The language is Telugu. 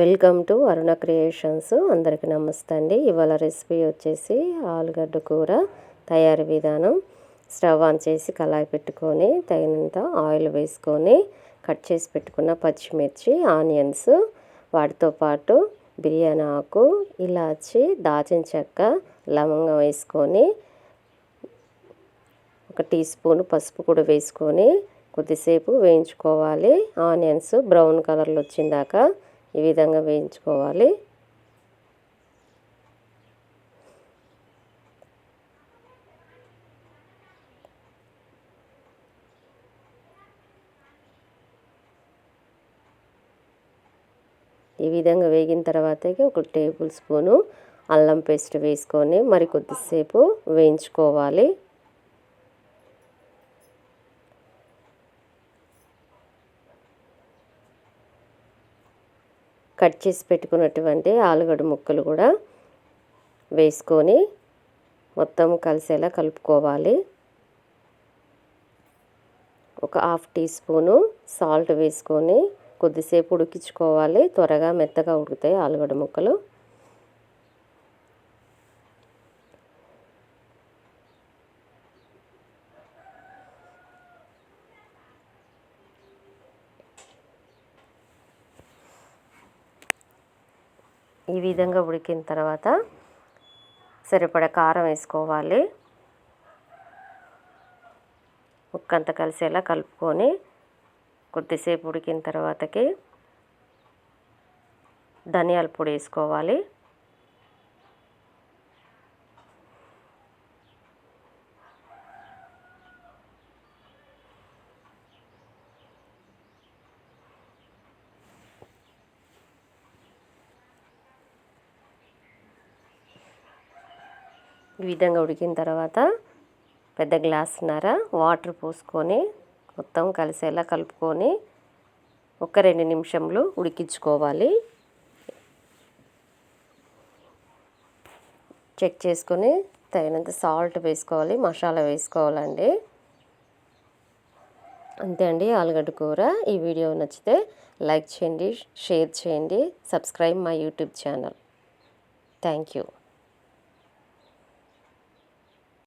Welcome to Aruna creations. అందరికీ నమస్తే అండి. ఇవాళ రెసిపీ వచ్చేసి ఆలుగడ్డ కూర తయారీ విధానం. స్టవ్ ఆన్ చేసి కళాయి పెట్టుకొని తగినంత ఆయిల్ వేసుకొని కట్ చేసి పెట్టుకున్న పచ్చిమిర్చి ఆనియన్స్ వాటితో పాటు బిర్యానీ ఆకు ఇలాచి దాచిన చెక్క లవంగం వేసుకొని ఒక టీ స్పూన్ పసుపు కూడా వేసుకొని కొద్దిసేపు వేయించుకోవాలి. ఆనియన్స్ బ్రౌన్ కలర్లో వచ్చిందాక ఈ విధంగా వేయించుకోవాలి. ఈ విధంగా వేగిన తర్వాత ఒక టేబుల్ స్పూను అల్లం పేస్ట్ వేసుకొని మరి కొద్దిసేపు వేయించుకోవాలి. కట్ చేసి పెట్టుకున్నటువంటి ఆలుగడ్డ ముక్కలు కూడా వేసుకొని మొత్తం కలిసేలా కలుపుకోవాలి. ఒక హాఫ్ టీ స్పూను సాల్ట్ వేసుకొని కొద్దిసేపు ఉడికించుకోవాలి. త్వరగా మెత్తగా ఉడుకుతాయి ఆలుగడ్డ ముక్కలు. ఈ విధంగా ఉడికిన తర్వాత సరిపడ కారం వేసుకోవాలి. ఉక్కంత కలిసేలా కలుపుకొని కొద్దిసేపు ఉడికిన తర్వాతకి ధనియాల పొడి వేసుకోవాలి. ఈ విధంగా ఉడికిన తర్వాత పెద్ద గ్లాస్న్నర వాటర్ పోసుకొని మొత్తం కలిసేలా కలుపుకొని ఒక రెండు నిమిషంలో ఉడికించుకోవాలి. చెక్ చేసుకొని తగినంత సాల్ట్ వేసుకోవాలి మసాలా వేసుకోవాలండి. అంతే అండి ఆలుగడ్డ కూర. ఈ వీడియో నచ్చితే లైక్ చేయండి షేర్ చేయండి subscribe my YouTube channel. Thank you.